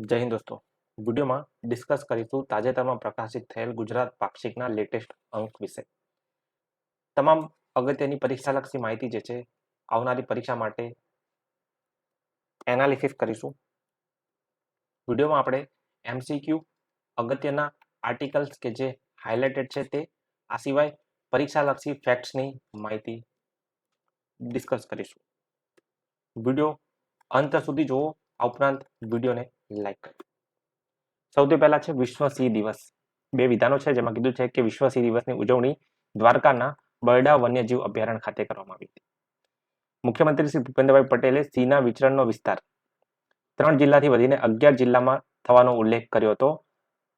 જય હિન્દ દોસ્તો. વિડીયોમાં ડિસ્કસ કરીશું તાજેતરમાં પ્રકાશિત થયેલ ગુજરાત પાક્ષિકના લેટેસ્ટ અંક વિશે. તમામ અગત્યની પરીક્ષાલક્ષી માહિતી જે છે, આવનારી પરીક્ષા માટે એનાલિસિસ કરીશું. વિડીયોમાં આપણે એમસીક્યુ અગત્યના આર્ટિકલ્સ કે જે હાઇલાઇટેડ છે તે, આ સિવાય પરીક્ષાલક્ષી ફેક્ટ્સની માહિતી ડિસ્કસ કરીશું. વીડિયો અંત સુધી જુઓ આ ઉપરાંત વિડીયોને લાઈક સૌથી પહેલા છે વિશ્વ સિંહ દિવસ. બે વિધાનો છે જેમાં કીધું છે કે વિશ્વ સિંહ દિવસની ઉજવણી દ્વારકાના બરડા વન્યજીવ અભયારણ્ય ખાતે કરવામાં આવી હતી. મુખ્યમંત્રી શ્રી ભૂપેન્દ્રભાઈ પટેલે સિંહના વિચરણનો વિસ્તાર ત્રણ જિલ્લાથી વધીને અગિયાર જિલ્લામાં થવાનો ઉલ્લેખ કર્યો હતો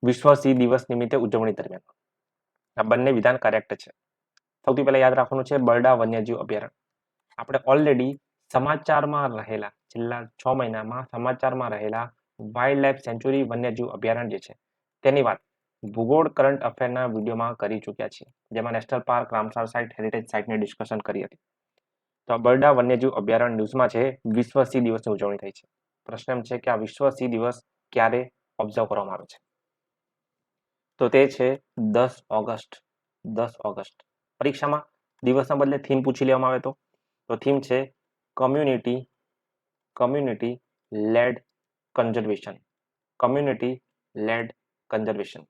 વિશ્વ સિંહ દિવસ નિમિત્તે ઉજવણી દરમિયાન. આ બંને વિધાન કરેક્ટ છે. સૌથી પહેલા યાદ રાખવાનું છે બરડા વન્યજીવ અભયારણ્ય. આપણે ઓલરેડી સમાચારમાં રહેલા છેલ્લા છ મહિનામાં સમાચારમાં રહેલા વાઇલ્ડ લાઈફ સેન્ચુરી વન્યજીવ અભયારણ્ય જે છે, તેની વાત ભૂગોળ કરંટ અફેરના વિડીયોમાં કરી ચૂક્યા છીએ, જેમાં national park, Ramsar site, heritage સાઇટની discussion કરી હતી. તો બરડા વન્યજીવ અભયારણ્ય ન્યૂઝમાં છે, વિશ્વ સિંહ દિવસની ઉજવણી થઈ છે. પ્રશ્ન એમ છે કે આ વિશ્વ સિંહ દિવસ ક્યારે ઓબ્ઝર્વ કરવામાં આવે છે? તો તે છે દસ ઓગસ્ટ દસ ઓગસ્ટ. પરીક્ષામાં દિવસના બદલે થીમ પૂછી લેવામાં આવે તો? તો થીમ છે community community led conservation community led conservation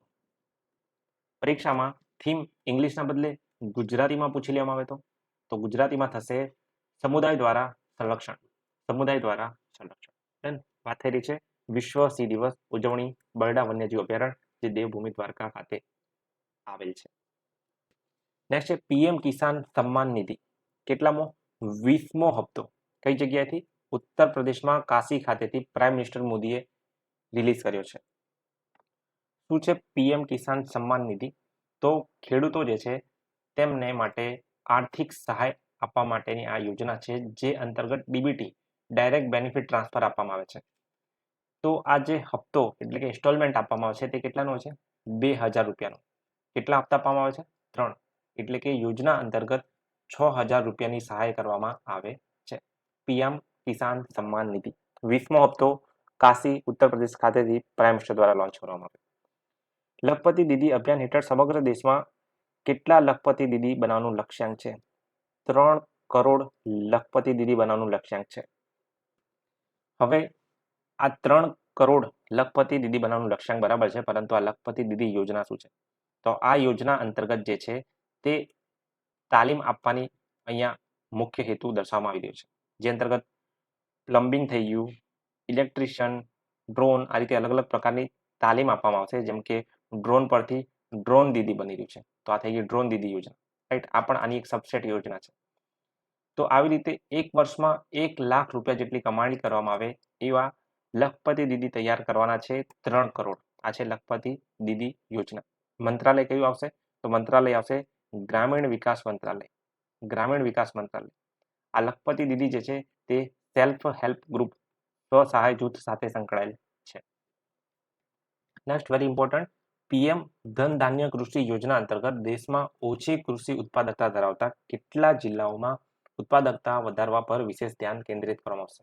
પરીક્ષામાં થીમ ઇંગ્લિશના બદલે ગુજરાતીમાં પૂછી લેવામાં આવે તો? તો ગુજરાતીમાં થશે સમુદાય દ્વારા સંરક્ષણ. સમુદાય દ્વારા સંરક્ષણ. Done? વાત થઈ રહી છે. વિશ્વ સિંહ દિવસ ઉજવણી બરડા વન્યજીવ અભયારણ્ય જે દેવભૂમિ દ્વારકા ખાતે આવેલ છે. નેક્સ્ટ છે, પીએમ કિસાન સન્માન નિધિ. કેટલામો, વીસમો હપ્તો. કઈ જગ્યાએથી? ઉત્તર પ્રદેશમાં કાશી ખાતેથી પ્રાઇમ મિનિસ્ટર મોદીએ રિલીઝ કર્યો છે. શું છે પીએમ કિસાન સન્માન નિધિ? તો ખેડૂતો જે છે તેમને માટે આર્થિક સહાય આપવા માટેની આ યોજના છે, જે અંતર્ગત ડીબીટી ડાયરેક્ટ બેનિફિટ ટ્રાન્સફર આપવામાં આવે છે. તો આ જે હપ્તો એટલે કે ઇન્સ્ટોલમેન્ટ આપવામાં આવે છે તે કેટલાનો છે? બે હજાર રૂપિયાનો. કેટલા હપ્તા આપવામાં આવે છે? ત્રણ. એટલે કે યોજના અંતર્ગત છ હજાર રૂપિયાની સહાય કરવામાં આવે છે. પીએમ કિસાન સન્માન નિધિ. વીસમો હપ્તો કાશી, ઉત્તર પ્રદેશ ખાતેથી પ્રાઇમ મિનિસ્ટર દ્વારા લોન્ચ કરવામાં આવ્યો. લખપતિ દીદી અભિયાન હેઠળ સમગ્ર દેશમાં કેટલા લખપતિ દીદી બનાવવાનું લક્ષ્યાંક છે? ત્રણ કરોડ લખપતિ દીદી બનાવવાનું લક્ષ્યાંક છે. હવે આ ત્રણ કરોડ લખપતિ દીદી બનાવવાનું લક્ષ્યાંક બરાબર છે, પરંતુ આ લખપતિ દીદી યોજના શું છે? તો આ યોજના અંતર્ગત જે છે તે તાલીમ આપવાની અહીંયા મુખ્ય હેતુ દર્શાવવામાં આવી રહ્યો છે. જે અંતર્ગત પ્લમ્બિંગ થઈ ગયું, ઇલેક્ટ્રિશિયન, ડ્રોન આ રીતે અલગ અલગ પ્રકારની તાલીમ આપવામાં આવશે, જેમ કે ડ્રોન પરથી ડ્રોન દીદી બની રહ્યું છે. તો આ થઈ ગઈ ડ્રોન દીદી યોજના. રાઈટ? આ પણ આની એક સબસેટ યોજના છે. તો આવી રીતે એક વર્ષમાં એક લાખ રૂપિયા જેટલી કમાણી કરવામાં આવે એવા લખપતિ દીદી તૈયાર કરવાના છે ત્રણ કરોડ. આ છે લખપતિ દીદી યોજના. મંત્રાલય કયું આવશે? તો મંત્રાલય આવશે ગ્રામીણ વિકાસ મંત્રાલય. ગ્રામીણ વિકાસ મંત્રાલય. આ લખપતિ દીદી જે છે તે સેલ્ફ હેલ્પ ગ્રુપ સ્વ સહાય જૂથ સાથે સંકળાયેલ છે. નેક્સ્ટ વેરી ઇમ્પોર્ટન્ટ પીએમ ધન ધાન્ય કૃષિ યોજના અંતર્ગત દેશમાં ઓછી કૃષિ ઉત્પાદકતા ધરાવતા કેટલા જિલ્લાઓમાં ઉત્પાદકતા વધારવા પર વિશેષ ધ્યાન કેન્દ્રિત કરવામાં આવશે?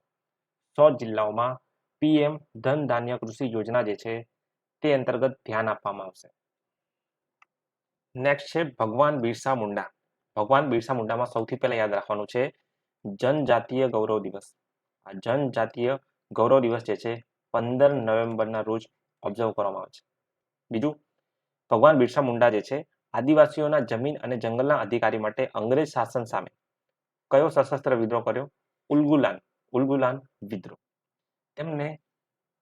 સો જિલ્લાઓમાં પીએમ ધન ધાન્ય કૃષિ યોજના જે છે, તે અંતર્ગત ધ્યાન આપવામાં આવશે. નેક્સ્ટ છે, ભગવાન બિરસા મુંડા. ભગવાન બિરસા મુંડામાં સૌથી પહેલા યાદ રાખવાનું છે જનજાતીય ગૌરવ દિવસ. આ જનજાતીય ગૌરવ દિવસ જે છે, પંદર નવેમ્બરના રોજ ઓબ્ઝર્વ કરવામાં આવે છે. બીજું, ભગવાન બિરસા મુંડા જે છે, આદિવાસીઓના જમીન અને જંગલના અધિકારી માટે અંગ્રેજ શાસન સામે કયો સશસ્ત્ર વિદ્રોહ કર્યો? ઉલગુલાન ઉલગુલાન વિદ્રોહ. તેમને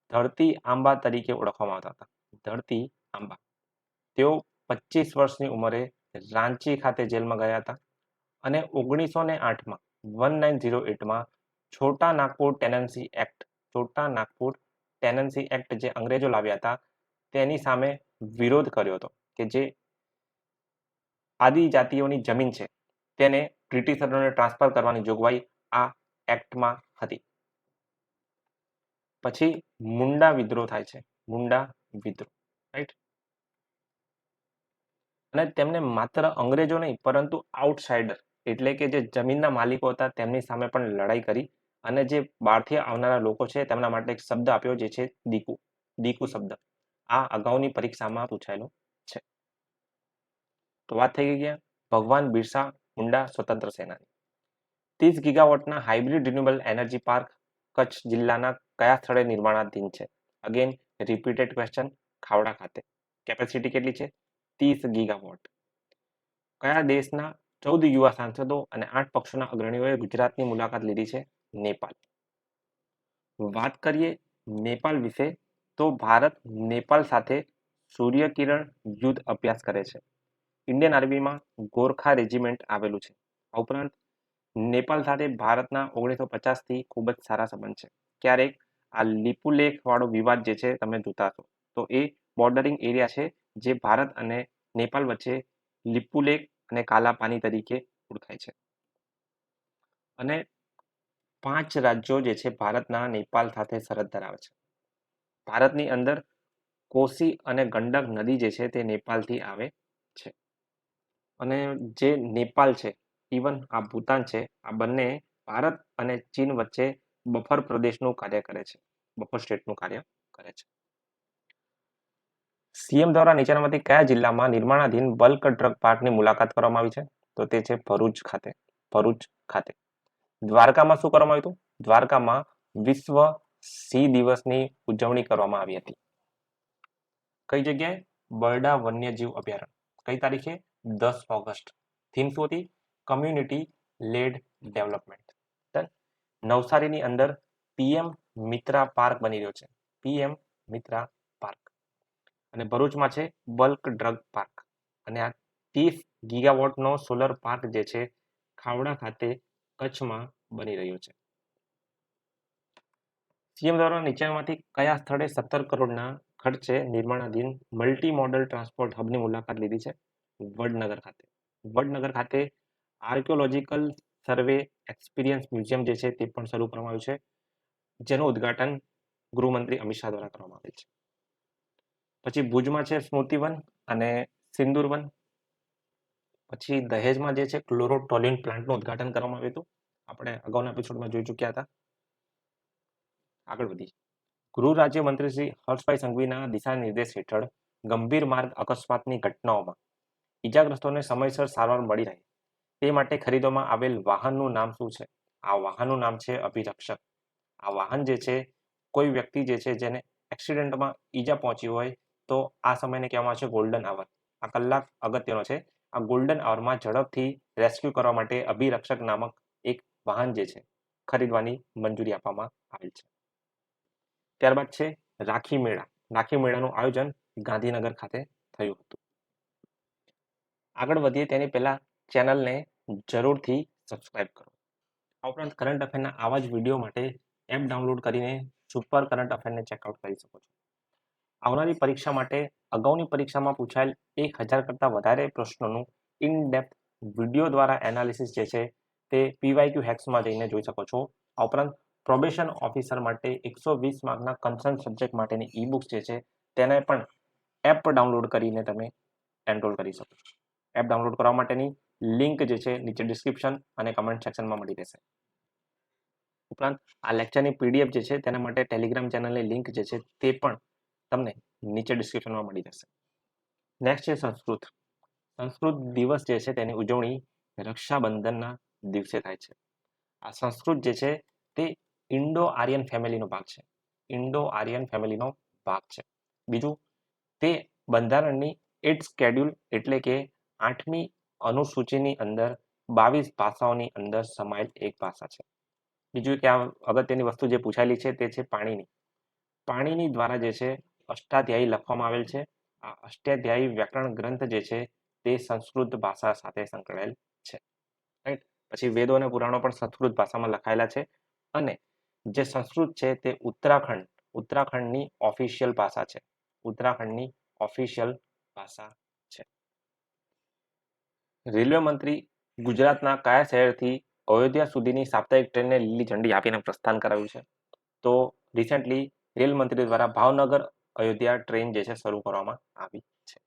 ધરતી આંબા તરીકે ઓળખવામાં આવતા હતા. ધરતી આંબા. તેઓ પચીસ વર્ષની ઉંમરે રાંચી ખાતે જેલમાં ગયા હતા અને ઓગણીસો ને આઠમાં one nine zero એટમાં Chota Nagpur tenancy act, Chota Nagpur tenancy act જે અંગ્રેજો લાવ્યા હતા, તેની સામે વિરોધ કર્યો હતો કે જે આદિજાતિઓની જમીન છે, તેને બ્રિટિશરોને ટ્રાન્સફર કરવાની જોગવાઈ આ એક્ટમાં હતી. પછી મુંડા વિદ્રોહ થાય છે, મુંડા વિદ્રોહ રાઈટ અને તેમને માત્ર અંગ્રેજો નહીં, પરંતુ આઉટસાઇડર એટલે કે જે જમીનના માલિકો હતા, તેમની સામે પણ લડાઈ કરી અને જે બહારથી આવનારા લોકો છે, તેમના માટે એક શબ્દ આપ્યો જે છે, દીકુ દીકુ શબ્દ. આ અગાઉની પરીક્ષામાં પૂછાયેલો છે. તો વાત થઈ ગઈ ગયા ભગવાન બિરસા મુંડા સ્વતંત્ર સેનાની. ત્રીસ ગીગાવોટના hybrid renewable energy park Kutch જિલ્લાના કયા સ્થળે નિર્માણાધીન છે? અગેન રિપીટેડ ક્વેશ્ચન ખાવડા ખાતે. કેપેસિટી કેટલી છે? ત્રીસ ગીગાવોટ. કયા દેશના ચૌદ યુવા સાંસદો અને આઠ પક્ષોના અગ્રણીઓએ ગુજરાતની મુલાકાત લીધી છે નેપાળ વાત કરીએ નેપાળ વિશે, તો ભારત નેપાળ સાથે સૂર્યકિરણ યુદ્ધ અભ્યાસ કરે છે. ઇન્ડિયન આર્મીમાં ગોરખા રેજિમેન્ટ આવેલું છે. આ ઉપરાંત નેપાલ સાથે ભારતના ઓગણીસો પચાસથી ખૂબ જ સારા સંબંધ છે. ક્યારેક આ લિપુલેખવાળો વિવાદ જે છે તમે જોતા છો તો એ બોર્ડરિંગ એરિયા છે જે ભારત અને નેપાળ વચ્ચે લિપુલેખ અને કાલાપાની તરીકે ઓળખાય છે. અને પાંચ રાજ્યો જે છે ભારતના નેપાલ સાથે સરહદ ધરાવે છે. ભારતની અંદર કોસી અને ગંડક નદી જે છે તે નેપાળથી આવે છે. અને જે નેપાળ છે ઇવન આ ભૂતાન છે, આ બંને ભારત અને ચીન વચ્ચે બફર પ્રદેશનું કાર્ય કરે છે. બફર સ્ટેટનું કાર્ય કરે છે. સીએમ દ્વારા નીચેનામાંથી કયા જિલ્લામાં નિર્માણાધીન બલ્ક ડ્રગ પાર્કની મુલાકાત કરવામાં આવી છે? તો તે છે ભરૂચ ખાતે. ભરૂચ ખાતે. દ્વારકામાં શું કરવામાં આવ્યું હતું? દ્વારકામાં વિશ્વ સિંહ દિવસની ઉજવણી કરવામાં આવી હતી. કઈ જગ્યાએ? બરડા વન્યજીવ અભયારણ્ય. કઈ તારીખે? દસ ઓગસ્ટ. થીમ શું હતી? Community led development. નવસારીની અંદર પીએમ મિત્રા પાર્ક બની રહ્યો છે. પીએમ મિત્રા અને ભરૂચમાં છે બલ્ક ડ્રગ પાર્ક. અને આ ત્રીસ ગીગાવોટનો સોલર પાર્ક જે છે ખાવડા ખાતે કચ્છમાં બની રહ્યો છે. સીએમ દ્વારા નીચેમાંથી કયા સ્થળે સત્તર કરોડના ખર્ચે નિર્માણાધીન મલ્ટી મોડલ ટ્રાન્સપોર્ટ હબની મુલાકાત લીધી છે? વડનગર ખાતે. વડનગર ખાતે આર્કિયોલોજીકલ સર્વે એક્સપિરિયન્સ મ્યુઝિયમ જે છે તે પણ શરૂ કરવામાં આવ્યું છે, જેનું ઉદ્ઘાટન ગૃહમંત્રી અમિત શાહ દ્વારા કરવામાં આવેલ છે. પછી ભુજમાં છે સ્મૃતિવન અને સિંદુરવન પછી દહેજમાં જે છે ક્લોરોટોલિન પ્લાન્ટનું ઉદઘાટન કરવામાં આવ્યું હતું. આપણે અગાઉના એપિસોડમાં જોઈ ચૂક્યા હતા. આગળ વધી ગૃહ રાજ્ય મંત્રી શ્રી હર્ષભાઈ સંઘવીના દિશા નિર્દેશ હેઠળ ગંભીર માર્ગ અકસ્માતની ઘટનાઓમાં ઈજાગ્રસ્તોને સમયસર સારવાર મળી રહે. તે માટે ખરીદવામાં આવેલ વાહનનું નામ શું છે? આ વાહનનું નામ છે અભિરક્ષક. આ વાહન જે છે કોઈ વ્યક્તિ જે છે જેને એક્સિડન્ટમાં ઈજા પહોંચી હોય તો આ સમયને કહેવામાં આવે છે ગોલ્ડન આવર આ કલાક અગત્યનો છે. આ ગોલ્ડન આવરમાં ઝડપથી રેસ્ક્યુ કરવા માટે અભિરક્ષક નામક એક વાહન જે છે, ખરીદવાની મંજૂરી આપવામાં આવેલ છે. ત્યારબાદ છે રાખી મેળા. રાખી મેળાનું આયોજન ગાંધીનગર ખાતે થયું હતું. આગળ વધીએ તેની પહેલા ચેનલને જરૂરથી સબસ્ક્રાઇબ કરો. આ ઉપરાંત કરંટ અફેરના આવા જ વીડિયો માટે એપ ડાઉનલોડ કરીને સુપર કરંટ અફેરને ચેકઆઉટ કરી શકો છો. આવનારી પરીક્ષા માટે અગાઉની પરીક્ષામાં પૂછાયેલ એક હજાર કરતાં વધારે પ્રશ્નોનું ઇન ડેપ્થ વીડિયો દ્વારા એનાલિસિસ જે છે તે પીવાયક્યુ હેક્સમાં જઈને જોઈ શકો છો. આ ઉપરાંત પ્રોબેશન ઓફિસર માટે એકસો વીસ માર્કના કન્સર્ન સબ્જેક્ટ માટેની ઈ બુક્સ જે છે તેને પણ એપ ડાઉનલોડ કરીને તમે એનરોલ કરી શકો છો. એપ ડાઉનલોડ કરવા માટેની લિંક જે છે નીચે ડિસ્ક્રિપ્શન અને કમેન્ટ સેક્શનમાં મળી રહેશે. ઉપરાંત આ લેક્ચરની પીડીએફ જે છે તેના માટે ટેલિગ્રામ ચેનલની લિંક જે છે તે પણ તમને નીચે ડિસ્ક્રિપ્શનમાં મળી જશે. નેક્સ્ટ છે સંસ્કૃત. સંસ્કૃત દિવસ જે છે તેની ઉજવણી રક્ષાબંધનના દિવસે થાય છે. આ સંસ્કૃત જે છે તે ઇન્ડો આર્યન ફેમિલીનો ભાગ છે. ઇન્ડો આર્યન ફેમિલીનો ભાગ છે. બીજું, તે બંધારણની એટ સ્કેડ્યુલ એટલે કે આઠમી અનુસૂચિની અંદર બાવીસ ભાષાઓની અંદર સમાયેલ એક ભાષા છે. બીજું કે આ અગત્યની વસ્તુ જે પૂછાયેલી છે તે છે પાણીની. પાણીની દ્વારા જે છે અષ્ટાધ્યાયી લખવામાં આવેલ છે. આ અષ્ટાધ્યાયી વ્યાકરણ ગ્રંથ જે છે તે સંસ્કૃત ભાષા સાથે સંકળાયેલ છે. રાઈટ પછી વેદો અને પુરાણો પણ સંસ્કૃત ભાષામાં લખાયેલા છે અને જે સંસ્કૃત છે તે ઉત્તરાખંડ, ઉત્તરાખંડની ઓફિશિયલ ભાષા છે. ઉત્તરાખંડની ઓફિશિયલ ભાષા છે. રેલવે મંત્રી ગુજરાતના કયા શહેરથી અયોધ્યા સુધીની સાપ્તાહિક ટ્રેનને લીલી ઝંડી આપીને પ્રસ્થાન કરાવ્યું છે? તો રિસેન્ટલી રેલ મંત્રી દ્વારા ભાવનગર અયોધ્યા ટ્રેન જે છે શરૂ કરવામાં આવી છે.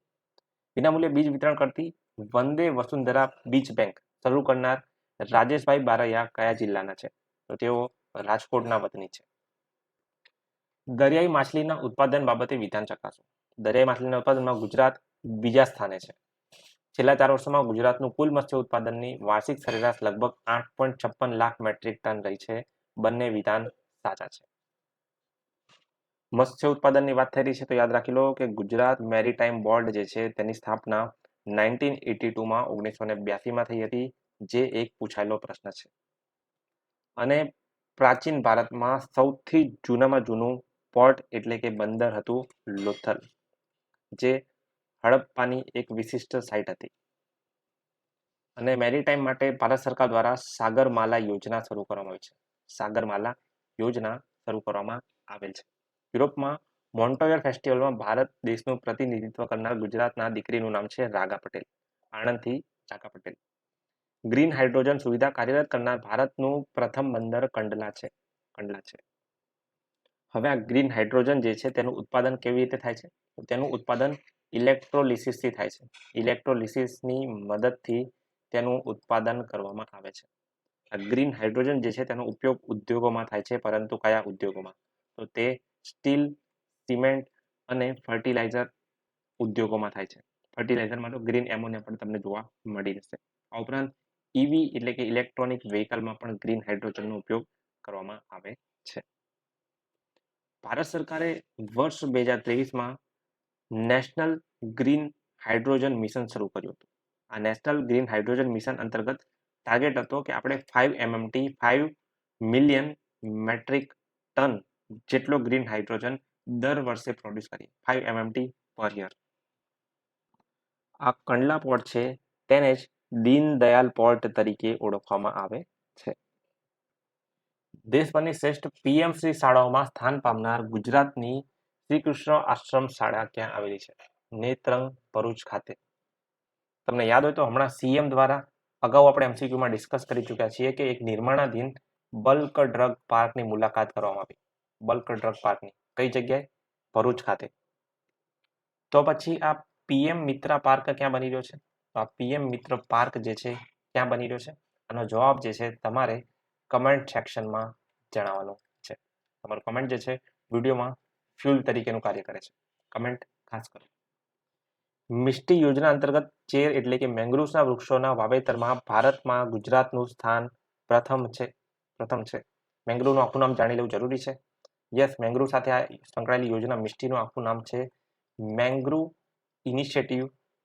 વિનામૂલ્યે બીજ વિતરણ કરતી વંદે વસુંધરા બીજ બેંક શરૂ કરનાર રાજેશભાઈ બારૈયા કયા જિલ્લાના છે? તો તેઓ રાજકોટના વતની છે. દરિયાઈ માછલીના ઉત્પાદન બાબતે વિધાન ચકાસો. દરિયાઈ માછલીના ઉત્પાદનમાં ગુજરાત બીજા સ્થાને છે. છેલ્લા ચાર વર્ષોમાં ગુજરાતનું કુલ મત્સ્ય ઉત્પાદનની વાર્ષિક સરેરાશ લગભગ આઠ પોઈન્ટ છપ્પન લાખ મેટ્રિક ટન રહી છે. બંને વિધાન સાચા છે. મત્સ્ય ઉત્પાદનની વાત થઈ રહી છે, તો યાદ રાખી લો કે ગુજરાત મેરીટાઈમ બોર્ડ જે છે, તેની સ્થાપના નાઇન્ટીન એટી ટુમાં ઓગણીસો ને બ્યાસીમાં થઈ હતી, જે એક પૂછાયેલો પ્રશ્ન છે. અને પ્રાચીન ભારતમાં સૌથી જૂનામાં જૂનું પોર્ટ એટલે કે બંદર હતું લોથલ, જે હડપ્પાની એક વિશિષ્ટ સાઇટ હતી. અને મેરીટાઈમ માટે ભારત સરકાર દ્વારા સાગરમાલા યોજના શરૂ કરવામાં આવી છે. સાગરમાલા યોજના શરૂ કરવામાં આવેલ છે. યુરોપમાં મોન્ટોયર ફેસ્ટિવલમાં ભારત દેશનું પ્રતિનિધિત્વ કરનાર ગુજરાતના દીકરીનું નામ છે રાગા પટેલ, આણંદથી રાગા પટેલ. ગ્રીન હાઇડ્રોજન સુવિધા કાર્યરત કરનાર ભારતનું પ્રથમ બંદર કંડલા છે કંડલા છે. હવે આ ગ્રીન હાઇડ્રોજન જે છે તેનું ઉત્પાદન કેવી રીતે થાય છે? તેનું ઉત્પાદન ઇલેક્ટ્રોલિસિસથી થાય છે. ઇલેક્ટ્રોલિસિસની મદદથી તેનું ઉત્પાદન કરવામાં આવે છે. આ ગ્રીન હાઇડ્રોજન જે છે તેનો ઉપયોગ ઉદ્યોગોમાં થાય છે, પરંતુ કયા ઉદ્યોગોમાં? તો તે સ્ટીલ, સિમેન્ટ અને ફર્ટિલાઇઝર ઉદ્યોગોમાં થાય છે. ફર્ટિલાઇઝરમાં તો ગ્રીન એમોનિયા પણ તમને જોવા મળી જશે. આ ઉપરાંત ઈવી એટલે કે ઇલેક્ટ્રોનિક વ્હીકલમાં પણ ગ્રીન હાઇડ્રોજનનો ઉપયોગ કરવામાં આવે છે. ભારત સરકારે વર્ષ બે હજાર ત્રેવીસમાં નેશનલ ગ્રીન હાઇડ્રોજન મિશન શરૂ કર્યું હતું. આ નેશનલ ગ્રીન હાઇડ્રોજન મિશન અંતર્ગત ટાર્ગેટ હતો કે આપણે five MMT five million metric ton જેટલો ગ્રીન હાઇડ્રોજન દર વર્ષે પ્રોડ્યુસ કરીએ. ફાઇવ એમએમટી પર યર આ કંડલા પોર્ટ છે, તેને જ દીનદયાલ પોર્ટ તરીકે ઓળખવામાં આવે છે. દેશભરની શ્રેષ્ઠ પીએમસી શાળાઓમાં સ્થાન પામનાર ગુજરાતની શ્રી કૃષ્ણ આશ્રમ શાળા ક્યાં આવેલી છે? નેત્રંગ ભરૂચ ખાતે. તમને યાદ હોય તો હમણાં સીએમ દ્વારા અગાઉ આપણે એમસીક્યુમાં ડિસ્કસ કરી ચૂક્યા છીએ કે એક નિર્માણાધીન બલ્ક ડ્રગ પાર્કની મુલાકાત કરવામાં આવી. બલ્ક ડ્રગ પાર્કની કઈ જગ્યાએ? ભરૂચ ખાતે. તો પછી આ પીએમ મિત્રા પાર્ક ક્યાં બની રહ્યો છે? તો આ પીએમ મિત્ર પાર્ક જે છે, ક્યાં બની રહ્યો છે? આનો જવાબ જે છે, તમારે કમેન્ટ સેક્શનમાં જણાવવાનો છે. તમારું કમેન્ટ જે છે, વિડીયોમાં ફ્યુલ તરીકેનું કાર્ય કરે છે. કમેન્ટ ખાસ કરો. મિષ્ટી યોજના અંતર્ગત ચેર એટલે કે મેંગ્રુવ્સના વૃક્ષોના વાવેતરમાં ભારતમાં ગુજરાતનું સ્થાન પ્રથમ છે પ્રથમ છે. મેંગ્રુવનું આખું નામ જાણી લેવું જરૂરી છે. યસ, મેંગ્રુવ સાથે આ સંકળાયેલી યોજના મિષ્ટીનું આખું નામ છે mangrove initiative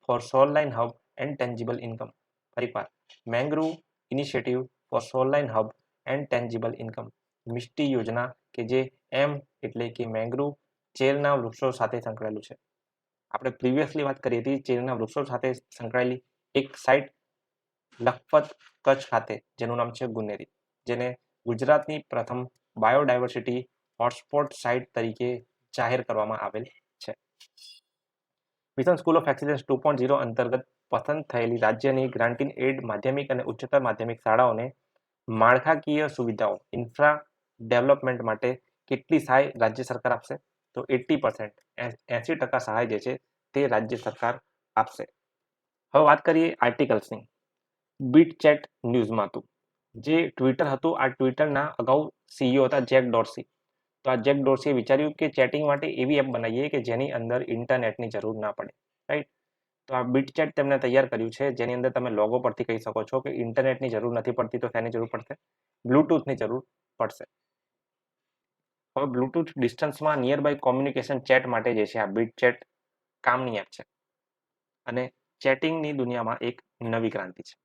for shoreline hub and tangible income. ફરીવાર mangrove initiative for shoreline hub and tangible income. Mishti યોજના કે જે એમ એટલે કે મેંગ્રુવ ચેરના વૃક્ષો સાથે સંકળાયેલું છે. આપણે પ્રિવિયસલી વાત કરી હતી ચેરના વૃક્ષો સાથે સંકળાયેલી એક સાઇટ લખપત કચ્છ ખાતે, જેનું નામ છે ગુનેરી, જેને ગુજરાતની પ્રથમ બાયોડાયવર્સિટી હોટસ્પોટ સાઇટ તરીકે જાહેર કરવામાં આવેલ છે. Mission school of excellence two point zero અંતર્ગત પસંદ થયેલી રાજ્યની ગ્રાન્ટીન એડ માધ્યમિક અને ઉચ્ચતર માધ્યમિક શાળાઓને માળખાકીય સુવિધાઓ ઇન્ફ્રા ડેવલપમેન્ટ માટે કેટલી સહાય રાજ્ય સરકાર આપશે? તો એટી પર્સન્ટ એંસી ટકા સહાય જે છે તે રાજ્ય સરકાર આપશે. હવે વાત કરીએ આર્ટિકલ્સની બીટ ચેટ ન્યૂઝમાં હતું જે ટ્વિટર હતું, આ ટ્વિટરના અગાઉ સીઈઓ હતા જેક ડોર્સી તો આ જેક ડોર્સીએ વિચાર્યું કે ચેટિંગ માટે એવી એપ બનાવીએ કે જેની અંદર ઇન્ટરનેટની જરૂર ના પડે રાઈટ તો આ બીટ ચેટ તેમણે તૈયાર કર્યું છે, જેની અંદર તમે લોગો પરથી કહી શકો છો કે ઇન્ટરનેટની જરૂર નથી પડતી તો શેની જરૂર પડશે? બ્લૂટૂથની જરૂર પડશે. હવે બ્લૂટૂથ ડિસ્ટન્સમાં નિયર બાય કોમ્યુનિકેશન ચેટ માટે જે છે આ બીટ ચેટ કામની એપ છે. અને ચેટિંગની દુનિયામાં એક નવી ક્રાંતિ છે.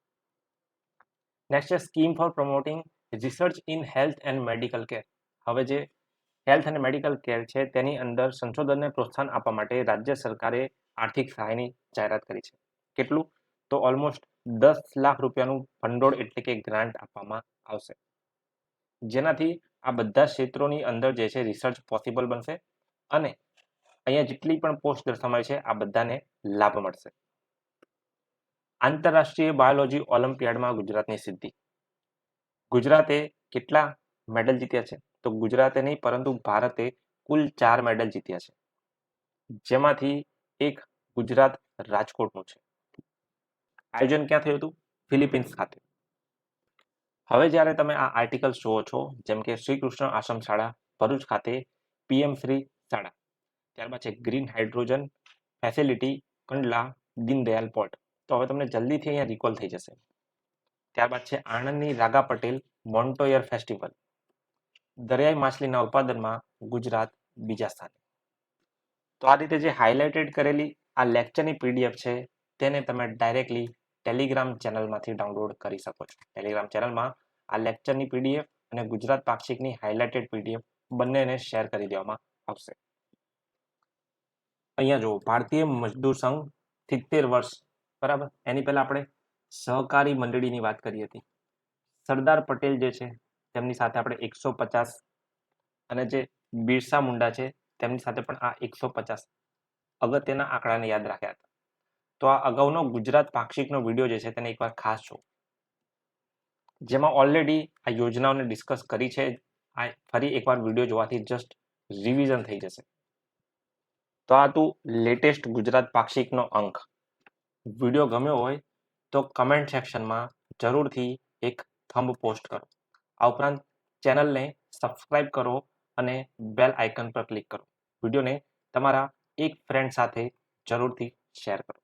નેક્સ્ટ છે scheme for promoting research in health and medical care હવે જે હેલ્થ અને મેડિકલ કેર છે, તેની અંદર સંશોધનને પ્રોત્સાહન આપવા માટે રાજ્ય સરકારે આર્થિક સહાયની જાહેરાત કરી છે. કેટલું? તો ઓલમોસ્ટ દસ લાખ રૂપિયાનું ભંડોળ એટલે કે ગ્રાન્ટ આપવામાં આવશે. જેનાથી આ બધા ક્ષેત્રોની અંદર જે છે રિસર્ચ પોસિબલ બનશે અને અહીંયા જેટલી પણ પોસ્ટ દર્શાવાય છે, આ બધાને લાભ મળશે. આંતરરાષ્ટ્રીય બાયોલોજી ઓલિમ્પિયાડમાં ગુજરાતની સિદ્ધિ. ગુજરાતે કેટલા મેડલ જીત્યા છે? તો ગુજરાતે નહીં, પરંતુ ભારતે કુલ ચાર મેડલ જીત્યા છે. જેમાંથી એક ગુજરાત રાજકોટનું છે. આયોજન ક્યાં થયું હતું? ફિલિપિન્સ ખાતે. હવે જ્યારે તમે આ આર્ટિકલ જુઓ છો, જેમ કે શ્રી કૃષ્ણ આશ્રમ શાળા, ભરૂચ ખાતે પીએમ શ્રી શાળા, ત્યારબાદ છે green hydrogen facility, Kandla, Deendayal port. તો હવે તમને જલ્દીથી અહીંયા રિકોલ થઈ જશે. ત્યારબાદ છે આણંદની રાગા પટેલ મોન્ટોયર ફેસ્ટિવલ. દરિયાઈ માછલીના ઉત્પાદનમાં ગુજરાત બીજા સ્થાને. તો આ રીતે જે હાઇલાઇટેડ કરેલી આ લેક્ચરની પીડીએફ છે, તેને તમે ડાયરેક્ટલી ટેલિગ્રામ ચેનલમાંથી ડાઉનલોડ કરી શકો છો. ટેલિગ્રામ ચેનલમાં આ લેક્ચરની પીડીએફ અને ગુજરાત પાક્ષિકની હાઇલાઇટેડ પીડીએફ બંનેને શેર કરી દેવામાં આવશે. અહીંયા જુઓ, ભારતીય મજદૂર સંઘ સિત્તેર વર્ષ, બરાબર? એની પહેલા આપણે સહકારી મંડળીની વાત કરી હતી. સરદાર પટેલ જે છે તેમની સાથે આપણે એકસો પચાસ અને જે બિરસા મુંડા છે, તેમની સાથે પણ આ એકસો પચાસ અગત્યના આંકડાને યાદ રાખ્યા હતા. તો આ અગાઉનો ગુજરાત પાક્ષિકનો વીડિયો જે છે તેને એકવાર ખાસ જો જેમાં ઓલરેડી આ યોજનાઓને ડિસ્કસ કરી છે, આ ફરી એકવાર વીડિયો જોવાથી જસ્ટ રિવિઝન થઈ જશે. તો આ તું લેટેસ્ટ ગુજરાત પાક્ષિકનો અંક. વીડિયો ગમ્યો હોય તો કમેન્ટ સેક્શનમાં જરૂરથી એક થંબ પોસ્ટ કરો. આ ઉપરાંત ચેનલને સબસ્ક્રાઇબ કરો અને બેલ આઇકન પર ક્લિક કરો. વિડીયોને તમારા એક ફ્રેન્ડ સાથે જરૂરથી શેર કરો.